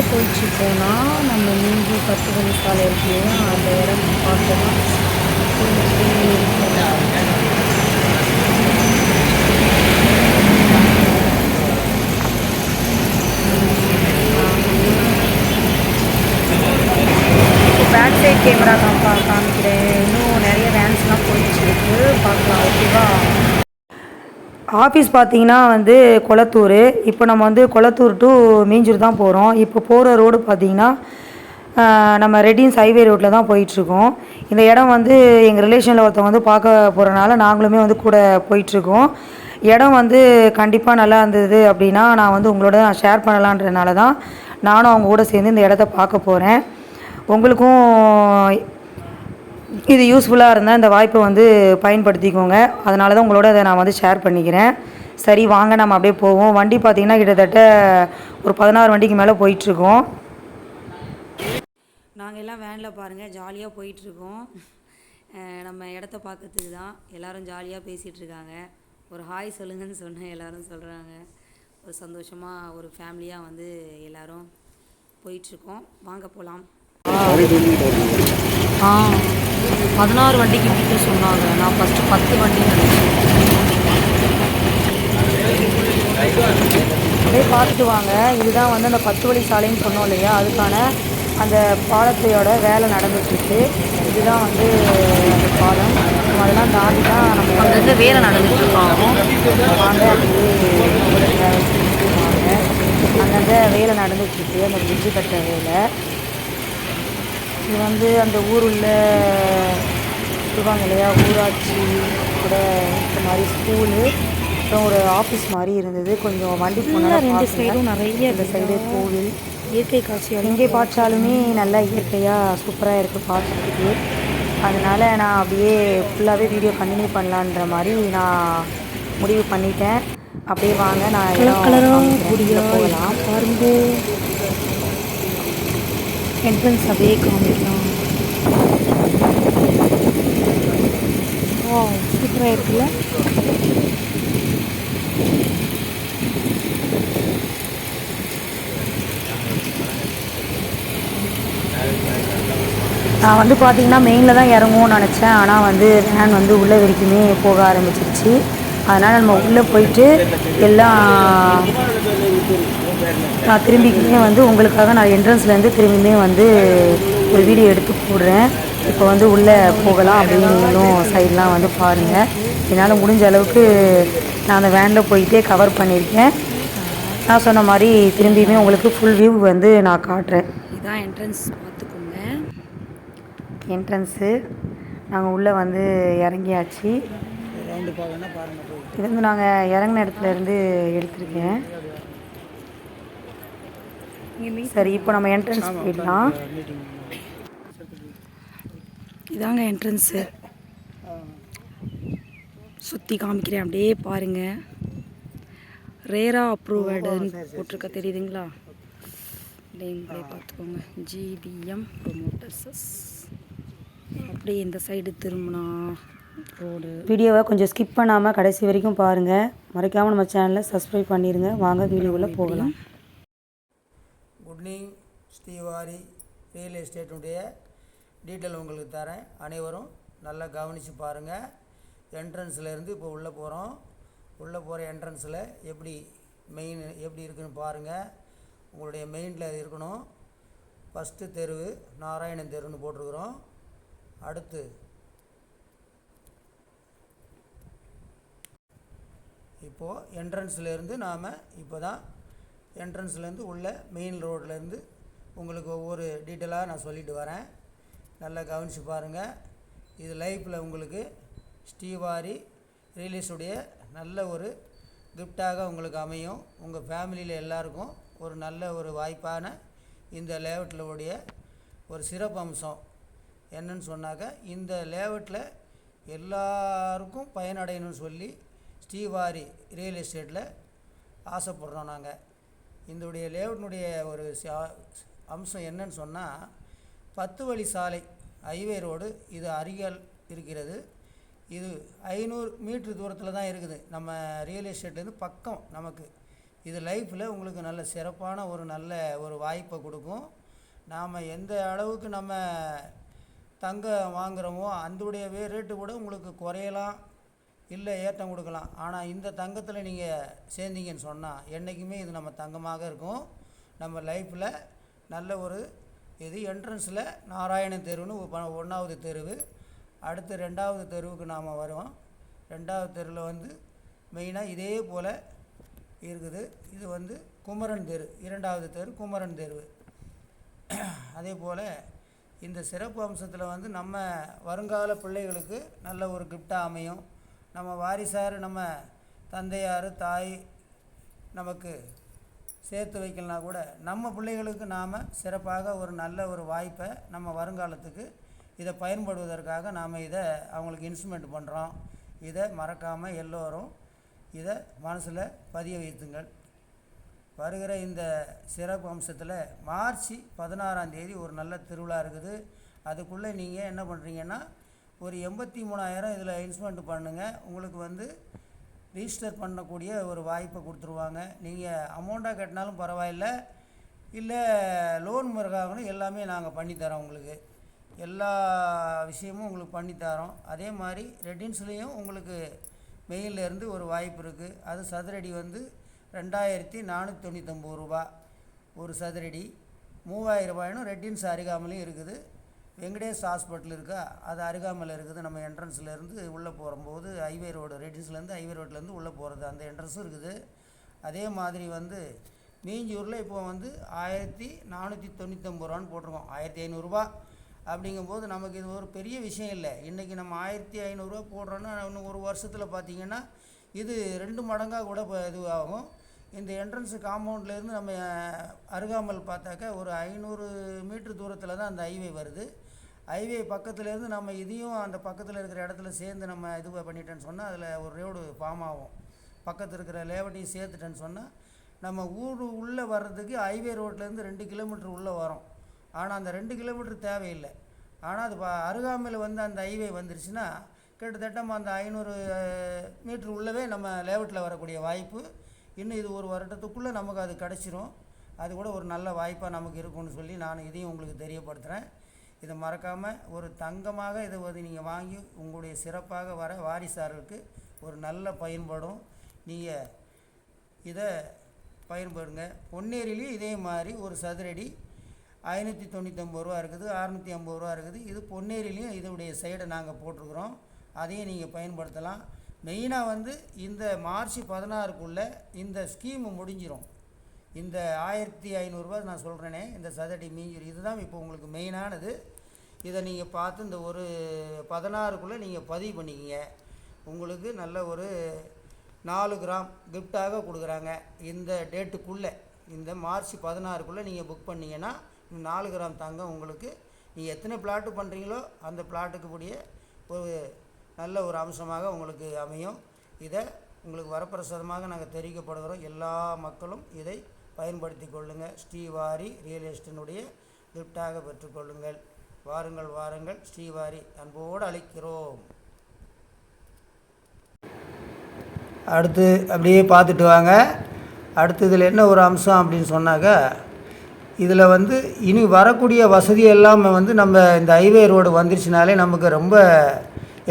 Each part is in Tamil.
எங்கே போனால் நம்ம மூன்று பத்து மணி சாலை இருக்கு அந்த இடம் பார்க்கலாம் பேக் சைட் கேமரா தான் காமிக்கிறேன். இன்னும் நிறைய வேன்ஸ்லாம் போயிட்டுருக்கு பார்க்கலாம் ஓகேவா ஆஃபீஸ் பார்த்தீங்கன்னா வந்து கொளத்தூர். இப்போ நம்ம வந்து கொளத்தூர் டு மீஞ்சூர் தான் போகிறோம் இப்போ போகிற ரோடு பார்த்தீங்கன்னா நம்ம ரெட்டின்ஸ் ஹைவே ரோட்டில் தான் போயிட்டுருக்கோம். இந்த இடம் வந்து எங்கள் ரிலேஷனில் ஒருத்தவங்க வந்து பார்க்க போகிறனால நாங்களுமே வந்து கூட போயிட்டுருக்கோம். இடம் வந்து கண்டிப்பாக நல்லா இருந்தது அப்படின்னா நான் வந்து உங்களோட ஷேர் பண்ணலான்றனால தான் நானும் அவங்க கூட சேர்ந்து இந்த இடத்த பார்க்க போகிறேன் உங்களுக்கும் இது யூஸ்ஃபுல்லாக இருந்தால் இந்த வாய்ப்பை வந்து பயன்படுத்திக்கோங்க. அதனால தான் உங்களோட அதை நான் வந்து ஷேர் பண்ணிக்கிறேன். சரி வாங்க நம்ம அப்படியே போவோம். வண்டி பார்த்தீங்கன்னா கிட்டத்தட்ட ஒரு பதினாறு வண்டிக்கு மேலே போயிட்டுருக்கோம். நாங்கள் எல்லாம் வேனில் பாருங்கள் ஜாலியாக போயிட்டுருக்கோம். நம்ம இடத்த பார்க்கறதுக்கு தான் எல்லோரும் ஜாலியாக பேசிகிட்டு இருக்காங்க ஒரு ஹாய் சொல்லுங்கன்னு சொன்னேன் எல்லோரும் சொல்கிறாங்க ஒரு சந்தோஷமாக ஒரு ஃபேமிலியாக வந்து எல்லோரும் போயிட்டுருக்கோம். வாங்க போகலாம் ஆ. பதினாறு வண்டிக்கு கிட்ட சொன்னாங்க. நான் ஃபஸ்ட்டு பத்து வண்டி நினச்சேன். அப்படியே பார்த்துட்டு வாங்க. இதுதான் வந்து அந்த பத்து வழி சாலைன்னு சொன்னோம் இல்லையா? அதுக்கான அந்த பாலத்தையோட வேலை நடந்துட்டுருக்கு. இதுதான் வந்து அந்த பாலம். அதெல்லாம் தாண்டி தான் நம்ம அங்கங்கே வேலை நடந்துட்டு இருக்கோம் வாங்க அப்படியே அங்கங்கே வேலை நடந்துட்டுருக்கு. அந்த பிரிட்ஜு கட்ட வேலை. இது வந்து அந்த ஊர் உள்ள சொல்லுவாங்க இல்லையா ஊராட்சி கூட இந்த மாதிரி ஸ்கூலு அப்புறம் ஒரு ஆஃபீஸ் மாதிரி இருந்தது. கொஞ்சம் வண்டி போனால் ரெண்டு சைடும் நிறைய இந்த சைடு கோவில். இயற்கை காட்சி எங்கே பார்த்தாலுமே நல்லா இயற்கையாக சூப்பராக இருக்குது பார்க்குறதுக்கு. அதனால நான் அப்படியே ஃபுல்லாகவே வீடியோ கண்டினியூ பண்ணலான்ற மாதிரி நான் முடிவு பண்ணிட்டேன். அப்படியே வாங்க நான் கலரும் போகலாம். பாருங்க. என்ட்ரன்ஸ் அப்படியே காமிக்கலாம் ஓ சூப்பராக இருக்குல்ல நான் வந்து பார்த்திங்கன்னா மெயினில் தான் இறங்குவோம்னு நினச்சேன். ஆனால் வந்து வேன் வந்து உள்ளே வரைக்குமே போக ஆரம்பிச்சிருச்சு. அதனால் நம்ம உள்ளே போயிட்டு எல்லாம் நான் திரும்பிக்குமே வந்து உங்களுக்காக நான் என்ட்ரன்ஸ்லேருந்து திரும்பியுமே வந்து ஒரு வீடியோ எடுத்து போடுறேன். இப்போ வந்து உள்ளே போகலாம் அப்படின்னு நீங்களும் சைட்லாம் வந்து பாருங்கள் என்னால் முடிஞ்ச அளவுக்கு நான் அந்த வேனில் போயிட்டே கவர் பண்ணியிருக்கேன். நான் சொன்ன மாதிரி திரும்பியுமே உங்களுக்கு ஃபுல் வியூ வந்து நான் காட்டுறேன். இதான் என்ட்ரன்ஸ் பார்த்துக்கோங்க. என்ட்ரன்ஸு நாங்கள் உள்ளே வந்து இறங்கியாச்சு. இது வந்து நாங்கள் இறங்கின இடத்துல இருந்து எடுத்திருக்கேன். சரி இப்போ நம்ம என்ட்ரன்ஸ் போயிடலாம். இதாங்க என்ட்ரன்ஸு சுற்றி காமிக்கிறேன் அப்படியே பாருங்க. ரேரா அப்ரூவடுன்னு போட்டிருக்க தெரியுதுங்களா? அப்படியே பார்த்துக்கோங்க. ஜிபிஎம் ப்ரொமோட்டர்ஸஸ் அப்படியே இந்த சைடு திரும்பினா ரோடு வீடியோவை கொஞ்சம் ஸ்கிப் பண்ணாமல் கடைசி வரைக்கும் பாருங்கள் மறக்காமல் நம்ம சேனலை சப்ஸ்கிரைப் பண்ணிடுங்க வாங்க வீடியோவில் போகலாம். குட்னிங் ஸ்ரீவாரி ரியல் எஸ்டேட்டுடைய டீட்டெயில் உங்களுக்கு தரேன். அனைவரும் நல்லா கவனித்து பாருங்கள் என்ட்ரன்ஸ்லேருந்து இப்போ உள்ளே போகிறோம் உள்ளே போகிற என்ட்ரன்ஸில் எப்படி மெயின் எப்படி இருக்குன்னு பாருங்கள் உங்களுடைய மெயினில் இருக்கணும். ஃபஸ்ட்டு தெருவு நாராயணன் தெருன்னு போட்டிருக்கிறோம். அடுத்து இப்போது என்ட்ரன்ஸ்லேருந்து நாம் இப்போ தான் என்ட்ரன்ஸ்லேருந்து உள்ள மெயின் ரோட்லேருந்து உங்களுக்கு ஒவ்வொரு டீட்டெயிலாக நான் சொல்லிட்டு வரேன். நல்லா கவனித்து பாருங்கள் இது லைஃப்பில் உங்களுக்கு ஸ்ரீவாரி ரிலீஸுடைய நல்ல ஒரு கிஃப்டாக உங்களுக்கு அமையும். உங்கள் ஃபேமிலியில் எல்லாருக்கும் ஒரு நல்ல ஒரு வாய்ப்பான இந்த லேஅவுட்டில் உடைய ஒரு சிறப்பு அம்சம் என்னன்னு சொன்னாக்க இந்த லேஅவுட்டில் எல்லாருக்கும் பயனடையணும்னு சொல்லி ஸ்ரீவாரி ரியல் எஸ்டேட்டில் ஆசைப்படுறோம் நாங்கள் இதனுடைய லேஅவுட்டினுடைய ஒரு அம்சம் என்னன்னு சொன்னால் பத்து வழி சாலை ஹைவே ரோடு இது அருகில் இருக்கிறது. இது ஐநூறு மீட்ரு தூரத்தில் தான் இருக்குது. நம்ம ரியல் எஸ்டேட்லேருந்து பக்கம் நமக்கு. இது லைஃப்பில் உங்களுக்கு நல்ல சிறப்பான ஒரு நல்ல ஒரு வாய்ப்பை கொடுக்கும். நாம் எந்த அளவுக்கு நம்ம தங்கம் வாங்குகிறோமோ அந்தோடைய ரேட்டு கூட உங்களுக்கு குறையலாம். இல்லை ஏற்றம் கொடுக்கலாம். ஆனால் இந்த தங்கத்தில் நீங்கள் சேர்ந்தீங்கன்னு சொன்னால் என்றைக்குமே இது நம்ம தங்கமாக இருக்கும். நம்ம லைஃப்பில் நல்ல ஒரு இது என்ட்ரன்ஸில் நாராயணன் தெருவுன்னு ஒன்றாவது தெருவு. அடுத்து ரெண்டாவது தெருவுக்கு நாம் வருவோம். ரெண்டாவது தெருவில் வந்து மெயினாக இதே போல் இருக்குது. இது வந்து குமரன் தெரு இரண்டாவது தெரு குமரன் தெரு அதே போல் இந்த சிறப்பு அம்சத்தில் வந்து நம்ம வருங்கால பிள்ளைகளுக்கு நல்ல ஒரு கிஃப்டாக அமையும். நம்ம வாரிசார் நம்ம தந்தையார் தாய் நமக்கு சேர்த்து வைக்கலனா கூட நம்ம பிள்ளைகளுக்கு நாம் சிறப்பாக ஒரு நல்ல ஒரு வாய்ப்பை நம்ம வருங்காலத்துக்கு இதை பயன்படுவதற்காக நாம் இதை அவங்களுக்கு இன்ஸ்ட்ருமெண்ட் பண்ணுறோம் இதை மறக்காமல் எல்லோரும் இதை மனசில் பதிய வைத்துங்கள். வருகிற இந்த சிறப்பு அம்சத்தில் மார்ச் பதினாறாம் தேதி ஒரு நல்ல திருவிழா இருக்குது. அதுக்குள்ளே நீங்கள் என்ன பண்ணுறீங்கன்னா ஒரு எண்பத்தி மூணாயிரம் இதில் இன்ஸ்ட்ருமெண்ட் பண்ணுங்கள் உங்களுக்கு வந்து ரிஜிஸ்டர் பண்ணக்கூடிய ஒரு வாய்ப்பை கொடுத்துருவாங்க. நீங்கள் அமௌண்ட்டாக கட்டினாலும் பரவாயில்ல. இல்லை லோன் முறையாகணும் எல்லாமே நாங்கள் பண்ணித்தரோம் உங்களுக்கு. எல்லா விஷயமும் உங்களுக்கு பண்ணித்தரோம். அதே மாதிரி ரெட்டின்ஸ்லேயும் உங்களுக்கு மெயிலேருந்து இருந்து ஒரு வாய்ப்பு இருக்குது அது சதுரடி வந்து ரெண்டாயிரத்தி நானூற்றி தொண்ணூற்றொம்பது ரூபா. ஒரு சதுரடி. மூவாயிரம் ரூபாயினும் ரெட்டின்ஸ் அருகாமலையும் இருக்குது. வெங்கடேஷ் ஹாஸ்பிட்டல் இருக்கா? அது அருகாமையில் இருக்குது. நம்ம என்ட்ரன்ஸ்லேருந்து உள்ளே போகும்போது ஹைவே ரோடு ரெட்டிஸ்லேருந்து ஹைவே ரோட்லேருந்து உள்ளே போகிறது அந்த என்ட்ரன்ஸும் இருக்குது. அதே மாதிரி வந்து மீஞ்சூரில் இப்போ வந்து ஆயிரத்தி நானூற்றி தொண்ணூற்றம்பது ரூபான்னு போட்டிருக்கோம். ஆயிரத்தி ஐநூறுரூபா அப்படிங்கும்போது நமக்கு இது ஒரு பெரிய விஷயம் இல்லை. இன்றைக்கி நம்ம ஆயிரத்தி ஐநூறுரூவா போடுறோன்னா இன்னும் ஒரு வருஷத்தில் பார்த்தீங்கன்னா இது ரெண்டு மடங்காக கூட இப்போ இதுவாகும். இந்த என்ட்ரன்ஸ் காம்பவுண்ட்லேருந்து நம்ம அருகாமல் பார்த்தாக்கா ஒரு ஐநூறு மீட்டர் தூரத்தில் தான் அந்த ஹைவே வருது. ஹைவே பக்கத்துலேருந்து நம்ம இதையும் அந்த பக்கத்தில் இருக்கிற இடத்துல சேர்ந்து நம்ம இது பண்ணிட்டேன்னு சொன்னால் அதில் ஒரு ரோடு ஃபார்ம் ஆகும். பக்கத்தில் இருக்கிற லேவட்டையும் சேர்த்துட்டேன்னு சொன்னால் நம்ம ஊர் உள்ளே வர்றதுக்கு ஹைவே ரோட்லேருந்து ரெண்டு கிலோமீட்டர் உள்ளே வரும். ஆனால் அந்த ரெண்டு கிலோமீட்டர் தேவையில்லை. ஆனால் அது ப- அருகாமையில் வந்து அந்த ஹைவே வந்துருச்சுன்னா கிட்டத்தட்ட நம்ம அந்த ஐநூறு மீட்ரு உள்ளவே நம்ம லேவட்டில் வரக்கூடிய வாய்ப்பு. இன்னும் இது ஒரு வருடத்துக்குள்ளே நமக்கு அது கிடச்சிரும். அது கூட ஒரு நல்ல வாய்ப்பாக நமக்கு இருக்கும்னு சொல்லி நான் இதையும் உங்களுக்கு தெரியப்படுத்துகிறேன் இதை மறக்காமல் ஒரு தங்கமாக இதை வந்து நீங்கள் வாங்கி உங்களுடைய சிறப்பாக வர வாரிசாருக்கு ஒரு நல்ல பயன்படும். நீங்கள் இதை பயன்படுங்க. பொன்னேரிலையும் இதே மாதிரி ஒரு சதுரடி ஐநூற்றி தொண்ணூற்றம்பது ரூபா இருக்குது அறநூற்றி ஐம்பது ரூபா இருக்குது. இது பொன்னேரிலையும் இதோடைய சைடை நாங்கள் போட்டிருக்குறோம். அதையும் நீங்கள் பயன்படுத்தலாம். மெயினாக வந்து இந்த மார்ச் பதினாறுக்குள்ளே இந்த ஸ்கீமு முடிஞ்சிடும் இந்த ஆயிரத்தி ஐநூறுரூவா நான் சொல்கிறேனே இந்த சதுரடி மீஞ்சி இதுதான் இப்போ உங்களுக்கு மெயினானது. இதை நீங்கள் பார்த்து இந்த ஒரு பதினாறுக்குள்ளே நீங்கள் பதிவு பண்ணிக்கிங்க. உங்களுக்கு நல்ல ஒரு நாலு கிராம் கிஃப்டாக கொடுக்குறாங்க. இந்த டேட்டுக்குள்ளே இந்த மார்ச் பதினாறுக்குள்ளே நீங்கள் புக் பண்ணிங்கன்னா நாலு கிராம் தங்கம் உங்களுக்கு. நீங்கள் எத்தனை பிளாட்டு பண்ணுறீங்களோ அந்த பிளாட்டுக்கு கூடிய ஒரு நல்ல ஒரு அம்சமாக உங்களுக்கு அமையும். இதை உங்களுக்கு வரப்பிரசாதமாக நாங்கள் தெரிவிக்கப்படுகிறோம். எல்லா மக்களும் இதை பயன்படுத்தி கொள்ளுங்கள் ஸ்ரீவாரி ரியல் எஸ்டேனுடைய கிஃப்டாக பெற்றுக்கொள்ளுங்கள் வாருங்கள் வாருங்கள். ஸ்ரீவாரி அன்போடு அழைக்கிறோம். அடுத்து அப்படியே பார்த்துட்டு வாங்க. அடுத்து இதில் என்ன ஒரு அம்சம் அப்படின்னு சொன்னாக்கா இதில் வந்து இனி வரக்கூடிய வசதி எல்லாமே வந்து நம்ம இந்த ஹைவே ரோடு வந்துருச்சுனாலே நமக்கு ரொம்ப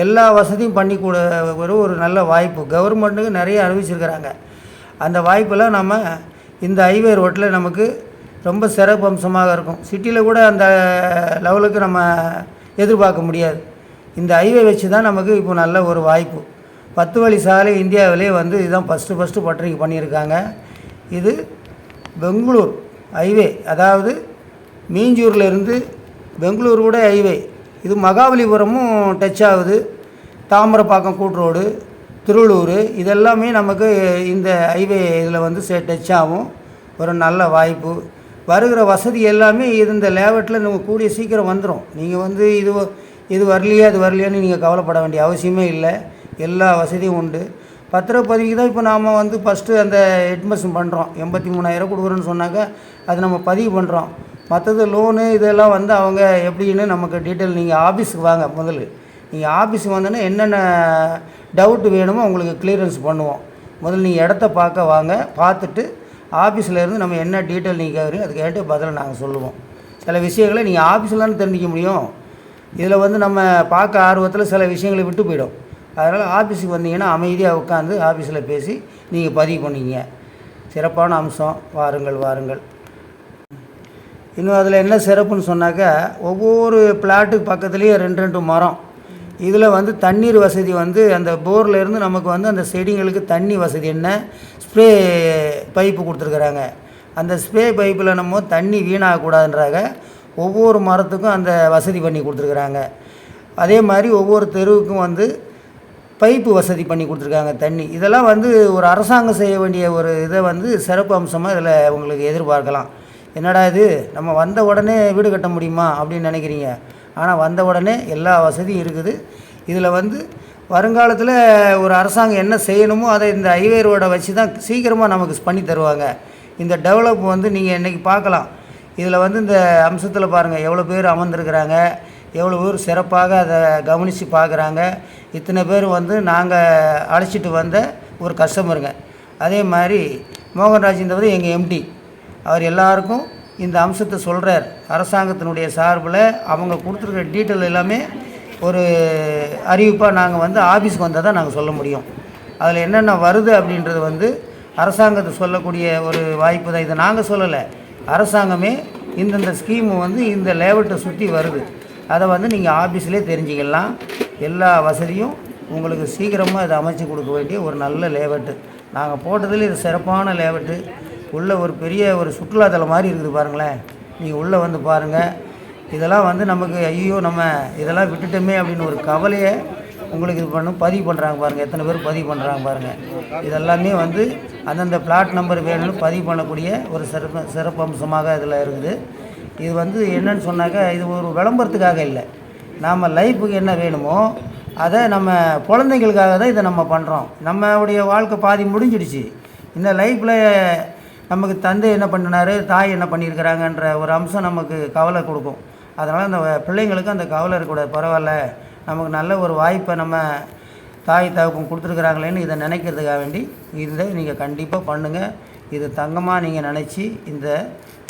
எல்லா வசதியும் பண்ணி கூட ஒரு ஒரு நல்ல வாய்ப்பு. கவர்மெண்ட்டுக்கு நிறைய அறிவிச்சிருக்கிறாங்க. அந்த வாய்ப்பெல்லாம் நம்ம இந்த ஹைவே ரோட்டில் நமக்கு ரொம்ப சிறப்பு அம்சமாக இருக்கும். சிட்டியில் கூட அந்த லெவலுக்கு நம்ம எதிர்பார்க்க முடியாது. இந்த ஹைவே வச்சு தான் நமக்கு இப்போ நல்ல ஒரு வாய்ப்பு. பத்து வழி சாலை இந்தியாவிலே வந்து இதுதான் ஃபஸ்ட்டு ஃபஸ்ட்டு பட்டறைக்கு பண்ணியிருக்காங்க. இது பெங்களூர் ஹைவே அதாவது மீஞ்சூரில் இருந்து பெங்களூர் கூட ஹைவே இது மகாபலிபுரமும் டச் ஆகுது. தாமிரப்பாக்கம் கூட்டு ரோடு திருவள்ளூர் இதெல்லாமே நமக்கு இந்த ஹைவே இதில் வந்து சே டச் ஆகும். ஒரு நல்ல வாய்ப்பு. வருகிற வசதி எல்லாமே இது இந்த லேவட்டில் நம்ம கூடிய சீக்கிரம் வந்துடும் நீங்கள் வந்து இது இது வரலையா அது வரலையான்னு நீங்கள் கவலைப்பட வேண்டிய அவசியமே இல்லை. எல்லா வசதியும் உண்டு. பத்திரப்பதிவுக்கு தான் இப்போ நாம் வந்து ஃபஸ்ட்டு அந்த ஹெட்மஸும் பண்ணுறோம் எண்பத்தி மூணாயிரம் கொடுக்குறோன்னு சொன்னாக்க அது நம்ம பதிவு பண்ணுறோம் மற்றது லோனு இதெல்லாம் வந்து அவங்க எப்படின்னு நமக்கு டீட்டெயில் நீங்கள் ஆஃபீஸுக்கு வாங்க முதல்ல. நீங்கள் ஆஃபீஸுக்கு வந்தோன்னே என்னென்ன டவுட்டு வேணுமோ உங்களுக்கு கிளியரன்ஸ் பண்ணுவோம். முதல்ல நீங்கள் இடத்த பார்க்க வாங்க. பார்த்துட்டு ஆஃபீஸில் இருந்து நம்ம என்ன டீட்டெயில் நீங்கள் கேட்குறீங்க அதுக்கு கேட்டு பதிலை நாங்கள் சொல்லுவோம். சில விஷயங்களை நீங்கள் ஆஃபீஸில் தானே தெரிஞ்சிக்க முடியும். இதில் வந்து நம்ம பார்க்க ஆர்வத்தில் சில விஷயங்களை விட்டு போயிடும். அதனால் ஆஃபீஸுக்கு வந்தீங்கன்னா அமைதியாக உட்காந்து ஆஃபீஸில் பேசி நீங்கள் பதிவு பண்ணிங்க சிறப்பான அம்சம். வாருங்கள் வாருங்கள். இன்னும் அதில் என்ன சிறப்புன்னு சொன்னாக்கா ஒவ்வொரு பிளாட்டுக்கு பக்கத்துலேயும் ரெண்டு ரெண்டு மரம். இதில் வந்து தண்ணீர் வசதி வந்து அந்த போர்லேருந்து நமக்கு வந்து அந்த செடிங்களுக்கு தண்ணி வசதி என்ன? ஸ்ப்ரே பைப்பு கொடுத்துருக்குறாங்க. அந்த ஸ்ப்ரே பைப்பில் நம்ம தண்ணி வீணாகக்கூடாதுன்றாங்க ஒவ்வொரு மரத்துக்கும் அந்த வசதி பண்ணி கொடுத்துருக்குறாங்க. அதே மாதிரி ஒவ்வொரு தெருவுக்கும் வந்து பைப்பு வசதி பண்ணி கொடுத்துருக்காங்க தண்ணி. இதெல்லாம் வந்து ஒரு அரசாங்கம் செய்ய வேண்டிய ஒரு இதை வந்து சிறப்பு அம்சமாக இதில் உங்களுக்கு எதிர்பார்க்கலாம். என்னடா இது? நம்ம வந்த உடனே வீடு கட்ட முடியுமா? அப்படின்னு நினைக்கிறீங்க. ஆனால் வந்த உடனே எல்லா வசதியும் இருக்குது. இதில் வந்து வருங்காலத்தில் ஒரு அரசாங்கம் என்ன செய்யணுமோ அதை இந்த ஹைவே ரோடை வச்சு தான் சீக்கிரமாக நமக்கு பண்ணி தருவாங்க. இந்த டெவலப் வந்து நீங்கள் இன்றைக்கி பார்க்கலாம். இதில் வந்து இந்த அம்சத்தில் பாருங்கள் எவ்வளோ பேர் அமர்ந்திருக்கிறாங்க எவ்வளோ பேர் சிறப்பாக அதை கவனித்து பார்க்குறாங்க. இத்தனை பேர் வந்து நாங்கள் அழைச்சிட்டு வந்த ஒரு கஸ்டமருங்க அதே மாதிரி மோகன்ராஜ் மோகன்ராஜ்ன்றவர் எங்கள் எம்டி அவர் எல்லாருக்கும் இந்த அம்சத்தை சொல்கிறார் அரசாங்கத்தினுடைய சார்பில் அவங்க கொடுத்துருக்க டீட்டெயில் எல்லாமே ஒரு அறிவிப்பாக நாங்கள் வந்து ஆஃபீஸ்க்கு வந்தால் தான் நாங்கள் சொல்ல முடியும். அதில் என்னென்ன வருது அப்படின்றது வந்து அரசாங்கத்தை சொல்லக்கூடிய ஒரு வாய்ப்பு தான். இதை நாங்கள் சொல்லலை. அரசாங்கமே இந்தந்த ஸ்கீமு வந்து இந்த லேவட்டை சுற்றி வருது. அதை வந்து நீங்கள் ஆஃபீஸ்லேயே தெரிஞ்சுக்கலாம். எல்லா வசதியும் உங்களுக்கு சீக்கிரமாக இதை அமைச்சு கொடுக்க வேண்டிய ஒரு நல்ல லேவட்டு நாங்கள் போட்டதில் இது சிறப்பான லேவட்டு உள்ளே ஒரு பெரிய ஒரு சுற்றுலாத்தலம் மாதிரி இருக்குது பாருங்களேன். நீங்கள் உள்ளே வந்து பாருங்கள் இதெல்லாம் வந்து நமக்கு ஐயோ நம்ம இதெல்லாம் விட்டுட்டோமே அப்படின்னு ஒரு கவலையை உங்களுக்கு இது பண்ணும் பதிவு பண்ணுறாங்க பாருங்கள் எத்தனை பேர் பதிவு பண்ணுறாங்க பாருங்கள் இதெல்லாமே வந்து அந்தந்த பிளாட் நம்பர் வேணும்னு பதிவு பண்ணக்கூடிய ஒரு சிறப்பு சிறப்பு அம்சமாக இதில் இருக்குது. இது வந்து என்னன்னு சொன்னாக்கா இது ஒரு விளம்பரத்துக்காக இல்லை. நாம் லைஃபுக்கு என்ன வேணுமோ அதை நம்ம குழந்தைங்களுக்காக தான் இதை நம்ம பண்ணுறோம் நம்மளுடைய வாழ்க்கை பாதி முடிஞ்சிடுச்சு. இந்த லைஃப்பில் நமக்கு தந்தை என்ன பண்ணினாரு தாய் என்ன பண்ணியிருக்கிறாங்கன்ற ஒரு அம்சம் நமக்கு கவலை கொடுக்கும். அதனால் அந்த பிள்ளைங்களுக்கு அந்த கவலை இருக்கக்கூடாது. பரவாயில்ல நமக்கு நல்ல ஒரு வாய்ப்பை நம்ம தாய் தகப்பன் கொடுத்துருக்குறாங்களேன்னு இதை நினைக்கிறதுக்காக வேண்டி இதை நீங்கள் கண்டிப்பாக பண்ணுங்கள் இது தங்கமாக நீங்கள் நினச்சி இந்த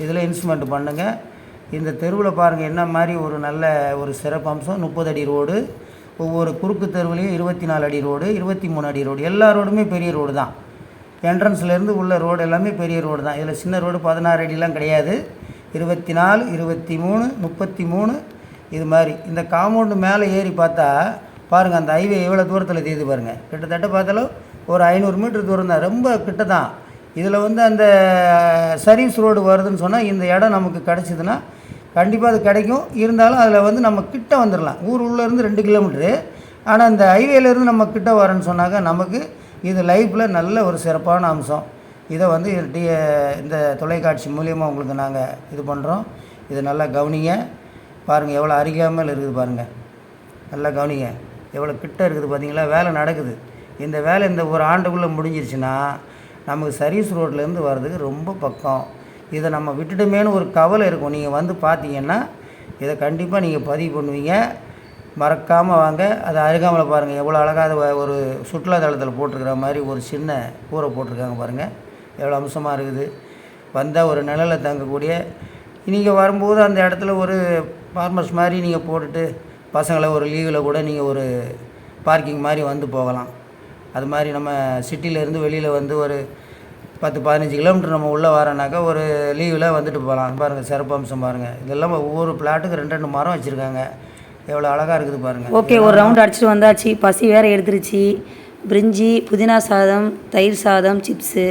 இதில் இன்ஸ்ட்ருமெண்ட் பண்ணுங்கள் இந்த தெருவில் பாருங்கள் என்ன மாதிரி ஒரு நல்ல ஒரு சிறப்பு அம்சம். முப்பது அடி ரோடு ஒவ்வொரு குறுக்கு தெருவுலேயும் இருபத்தி நாலு அடி ரோடு இருபத்தி மூணு அடி ரோடு. எல்லா ரோடுமே பெரிய ரோடு தான். என்ட்ரன்ஸ்லேருந்து உள்ள ரோடு எல்லாமே பெரிய ரோடு தான். இதில் சின்ன ரோடு பதினாறு அடிலாம் கிடையாது. இருபத்தி நாலு இருபத்தி மூணு முப்பத்தி மூணு இது மாதிரி. இந்த காம்பவுண்டு மேலே ஏறி பார்த்தா பாருங்கள் அந்த ஹைவே எவ்வளோ தூரத்தில் தெரியுது பாருங்கள் கிட்டத்தட்ட பார்த்தாலும் ஒரு ஐநூறு மீட்டர் தூரம் தான். ரொம்ப கிட்ட தான். இதில் வந்து அந்த சர்வீஸ் ரோடு வருதுன்னு சொன்னால் இந்த இடம் நமக்கு கிடச்சிதுன்னா கண்டிப்பாக அது கிடைக்கும். இருந்தாலும் அதில் வந்து நம்ம கிட்ட வந்துடலாம் ஊர் உள்ளேருந்து ரெண்டு கிலோமீட்ரு ஆனால் அந்த ஹைவேலேருந்து நம்ம கிட்ட வரேன்னு சொன்னாக்க நமக்கு இது லைஃப்பில் நல்ல ஒரு சிறப்பான அம்சம். இதை வந்து டி இந்த தொலைக்காட்சி மூலியமாக உங்களுக்கு நாங்கள் இது பண்ணுறோம் இது நல்லா கவனிங்க. பாருங்கள் எவ்வளோ அறியாமல் இருக்குது பாருங்கள் நல்லா கவனிங்க. எவ்வளோ கிட்ட இருக்குது பார்த்தீங்களா வேலை நடக்குது. இந்த வேலை இந்த ஒரு ஆண்டுக்குள்ளே முடிஞ்சிருச்சுன்னா நமக்கு சர்வீஸ் ரோட்லேருந்து வர்றதுக்கு ரொம்ப பக்கம். இதை நம்ம விட்டுட்டுமேனு ஒரு கவலை இருக்கும். நீங்கள் வந்து பார்த்தீங்கன்னா இதை கண்டிப்பாக நீங்கள் பதிவு பண்ணுவீங்க. மறக்காமல் வாங்க. அது அருகாமல் பாருங்கள் எவ்வளோ அழகாக அதை ஒரு சுற்றுலாத்தலத்தில் போட்டிருக்கிற மாதிரி ஒரு சின்ன கூரை போட்டிருக்காங்க பாருங்கள் எவ்வளோ அம்சமாக இருக்குது. வந்தால் ஒரு நிழலில் தங்கக்கூடிய. நீங்கள் வரும்போது அந்த இடத்துல ஒரு ஃபார்மர்ஸ் மாதிரி நீங்கள் போட்டுட்டு பசங்களை ஒரு லீவில் கூட நீங்கள் ஒரு பார்க்கிங் மாதிரி வந்து போகலாம். அது மாதிரி நம்ம சிட்டியிலேருந்து வெளியில் வந்து ஒரு பத்து பதினஞ்சு கிலோமீட்டர் நம்ம உள்ளே வரோன்னாக்கா ஒரு லீவில் வந்துட்டு போகலாம். பாருங்கள் சிறப்பு அம்சம் பாருங்கள் இதெல்லாம் ஒவ்வொரு பிளாட்டுக்கு ரெண்டு ரெண்டு மரம் வச்சுருக்காங்க. எவ்வளோ அழகாக இருக்குது பாருங்கள் ஓகே ஒரு ரவுண்ட் அடிச்சுட்டு வந்தாச்சு. பசி வேற எடுத்துருச்சு. பிரிஞ்சி புதினா சாதம் தயிர் சாதம் சிப்ஸு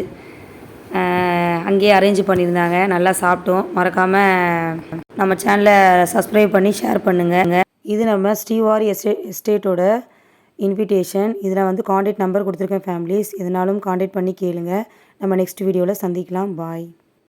அங்கேயே அரேஞ்ச் பண்ணியிருந்தாங்க. நல்லா சாப்பிட்டோம். மறக்காமல் நம்ம சேனலை சப்ஸ்கிரைப் பண்ணி ஷேர் பண்ணுங்கள் இது நம்ம ஸ்ரீவாரி எஸ்டே எஸ்டேட்டோட இன்விடேஷன் இதில் வந்து காண்டாக்ட் நம்பர் கொடுத்துருக்கேன் ஃபேமிலிஸ் இதனாலும் காண்டாக்ட் பண்ணி கேளுங்கள் நம்ம நெக்ஸ்ட் வீடியோவில் சந்திக்கலாம். பாய்